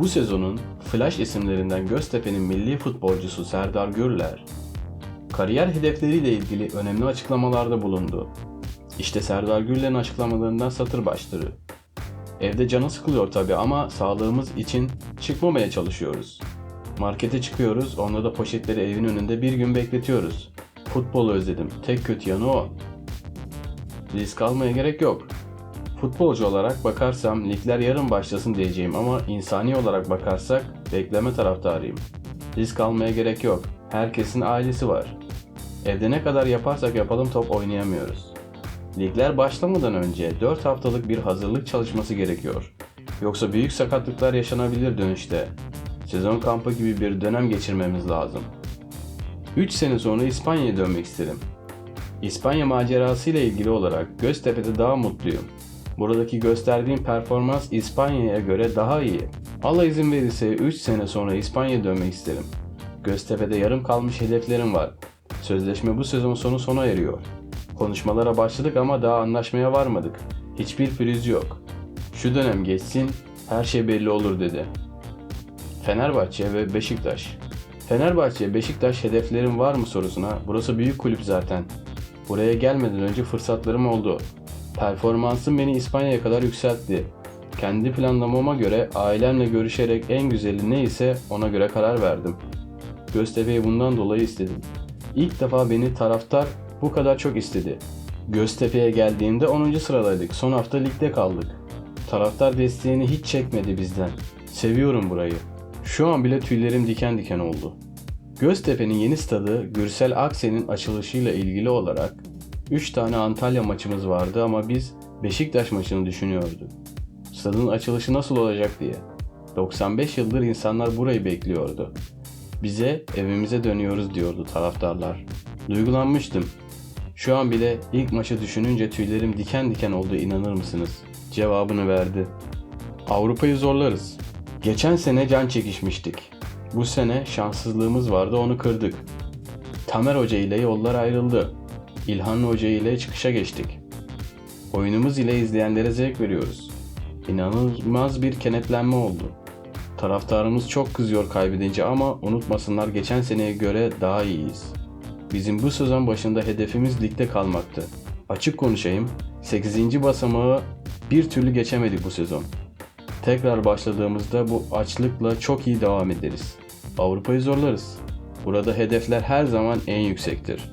Bu sezonun flash isimlerinden Göztepe'nin milli futbolcusu Serdar Gürler, kariyer hedefleriyle ilgili önemli açıklamalarda bulundu. İşte Serdar Gürler'in açıklamalarından satır başları. Evde canı sıkılıyor tabi ama sağlığımız için çıkmamaya çalışıyoruz. Markete çıkıyoruz, onda da poşetleri evin önünde bir gün bekletiyoruz. Futbolu özledim, tek kötü yanı o. Risk almaya gerek yok. Futbolcu olarak bakarsam ligler yarın başlasın diyeceğim ama insani olarak bakarsak bekleme taraftarıyım. Risk almaya gerek yok. Herkesin ailesi var. Evde ne kadar yaparsak yapalım top oynayamıyoruz. Ligler başlamadan önce 4 haftalık bir hazırlık çalışması gerekiyor. Yoksa büyük sakatlıklar yaşanabilir dönüşte. Sezon kampı gibi bir dönem geçirmemiz lazım. 3 sene sonra İspanya'ya dönmek isterim. İspanya macerası ile ilgili olarak Göztepe'de daha mutluyum. Buradaki gösterdiğim performans İspanya'ya göre daha iyi. Allah izin verirse 3 sene sonra İspanya'ya dönmek isterim. Göztepe'de yarım kalmış hedeflerim var. Sözleşme bu sezon sonu sona eriyor. Konuşmalara başladık ama daha anlaşmaya varmadık. Hiçbir pürüz yok. Şu dönem geçsin, her şey belli olur dedi. Fenerbahçe ve Beşiktaş. Fenerbahçe, Beşiktaş hedeflerin var mı sorusuna burası büyük kulüp zaten. Buraya gelmeden önce fırsatlarım oldu. Performansım beni İspanya'ya kadar yükseltti. Kendi planlamama göre ailemle görüşerek en güzeli neyse ona göre karar verdim. Göztepe'yi bundan dolayı istedim. İlk defa beni taraftar bu kadar çok istedi. Göztepe'ye geldiğimde 10. sıradaydık. Son hafta ligde kaldık. Taraftar desteğini hiç çekmedi bizden. Seviyorum burayı. Şu an bile tüylerim diken diken oldu. Göztepe'nin yeni stadı Gürsel Aksen'in açılışıyla ilgili olarak 3 tane Antalya maçımız vardı ama biz Beşiktaş maçını düşünüyorduk. Stadın açılışı nasıl olacak diye. 95 yıldır insanlar burayı bekliyordu. Bize evimize dönüyoruz diyordu taraftarlar. Duygulanmıştım. Şu an bile ilk maçı düşününce tüylerim diken diken oldu inanır mısınız? Cevabını verdi. Avrupa'yı zorlarız. Geçen sene can çekişmiştik. Bu sene şanssızlığımız vardı onu kırdık. Tamer Hoca ile yollar ayrıldı. İlhan Hoca ile çıkışa geçtik. Oyunumuz ile izleyenlere zevk veriyoruz. İnanılmaz bir kenetlenme oldu. Taraftarımız çok kızıyor kaybedince ama unutmasınlar geçen seneye göre daha iyiyiz. Bizim bu sezon başında hedefimiz ligde kalmaktı. Açık konuşayım, 8. basamağı bir türlü geçemedik bu sezon. Tekrar başladığımızda bu açlıkla çok iyi devam ederiz. Avrupa'yı zorlarız. Burada hedefler her zaman en yüksektir.